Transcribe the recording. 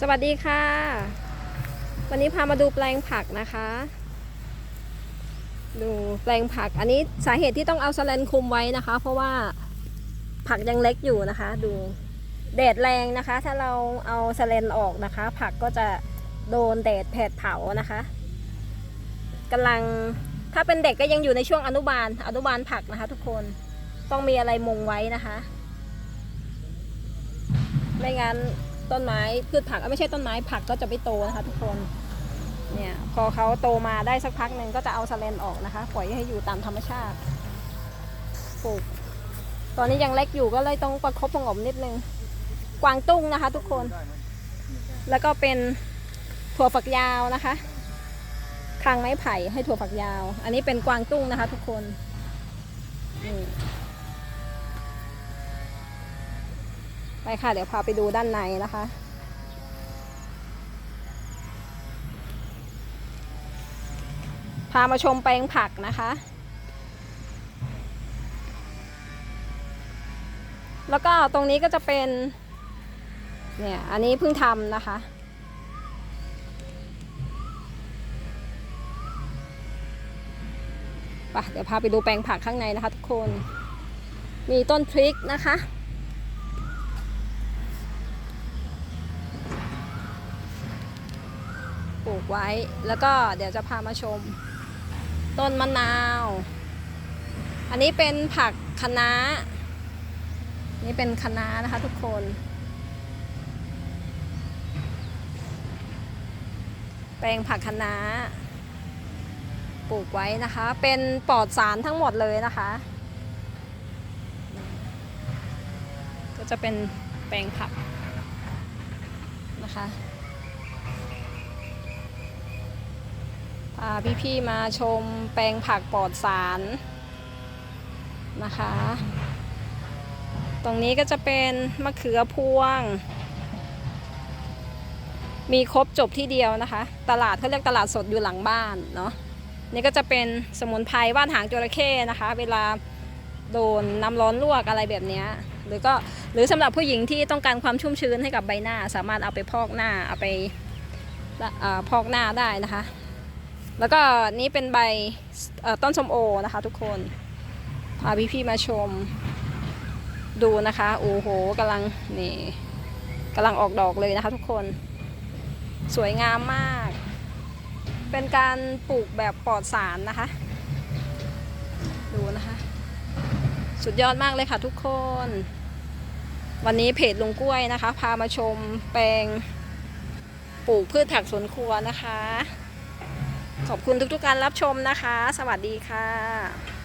สวัสดีค่ะ วันนี้พามาดูแปลงผักนะคะ ดูแปลงผักอันนี้สาเหตุที่ต้องเอาสแลนคุมไว้นะคะ เพราะว่าผักยังเล็กอยู่นะคะ ดูแดดแรงนะคะ ถ้าเราเอาสแลนออกนะคะ ผักก็จะโดนแดดแผดเผานะคะกำลังถ้าเป็นเด็กก็ยังอยู่ในช่วงอนุบาล อนุบาลผักนะคะ ทุกคนต้องมีอะไรมงไว้นะคะ ไม่งั้น ต้นไม้พืชผักไม่ใช่ต้นไม้ผักก็จะไม่โตนะคะทุกคนเนี่ยพอเขาโตมาได้สักพักหนึ่งก็จะเอาสแลนออกนะคะ ปล่อยให้อยู่ตามธรรมชาติปลูกตอนนี้ยังเล็กอยู่ก็เลยต้องประคบประงมนิดนึง กวางตุ้งนะคะ ทุกคน แล้วก็เป็นถั่วฝักยาวนะคะคางไม้ไผ่ให้ถั่วฝักยาว อันนี้เป็นกวางตุ้งนะคะ ทุกคนนี่ ไปค่ะ เดี๋ยวพาไปดูด้านในนะคะ พามาชมแปลงผักนะคะ แล้วก็ตรงนี้ก็จะเป็น เนี่ย อันนี้เพิ่งทำนะคะไปเดี๋ยวพาไปดูแปลงผักข้างในนะคะทุกคน มีต้นพริกนะคะ ป ลูกไว้ แล้วก็เดี๋ยวจะพามาชม ต้นมะนาว อันนี้เป็นผักคะน้า นี่เป็นคะน้านะคะทุกคน แปลงผักคะน้า ปลูกไว้นะคะ เป็นปลอดสารทั้งหมดเลยนะคะ ก็จะเป็นแปลงผักนะคะ พาพี่ๆมาชมแปลงผักปลอดสารนะคะ ตรงนี้ก็จะเป็นมะเขือพวง มีครบจบที่เดียวนะคะ ตลาดเขาเรียกตลาดสดอยู่หลังบ้านเนาะนี่ก็จะเป็นสมุนไพรว่านหางจระเข้นะคะ เวลาโดนน้ำร้อนลวกอะไรแบบนี้หรือก็หรือสำหรับผู้หญิงที่ต้องการความชุ่มชื้นให้กับใบหน้า สามารถเอาไปพอกหน้าเอาไปพอกหน้าได้นะคะ แล้วก็นี่เป็นใบต้นส้มโอนะคะทุกคน พาพี่ๆมาชม ดูนะคะโอ้โหกำลังนี่กำลังออกดอกเลยนะคะทุกคน สวยงามมาก เป็นการปลูกแบบปลอดสารนะคะ ดูนะคะ สุดยอดมากเลยค่ะทุกคน วันนี้เพจลุงกล้วยนะคะ พามาชมแปลงปลูกพืชผักสวนครัวนะคะ ขอบคุณทุกๆการรับชมนะคะ สวัสดีค่ะ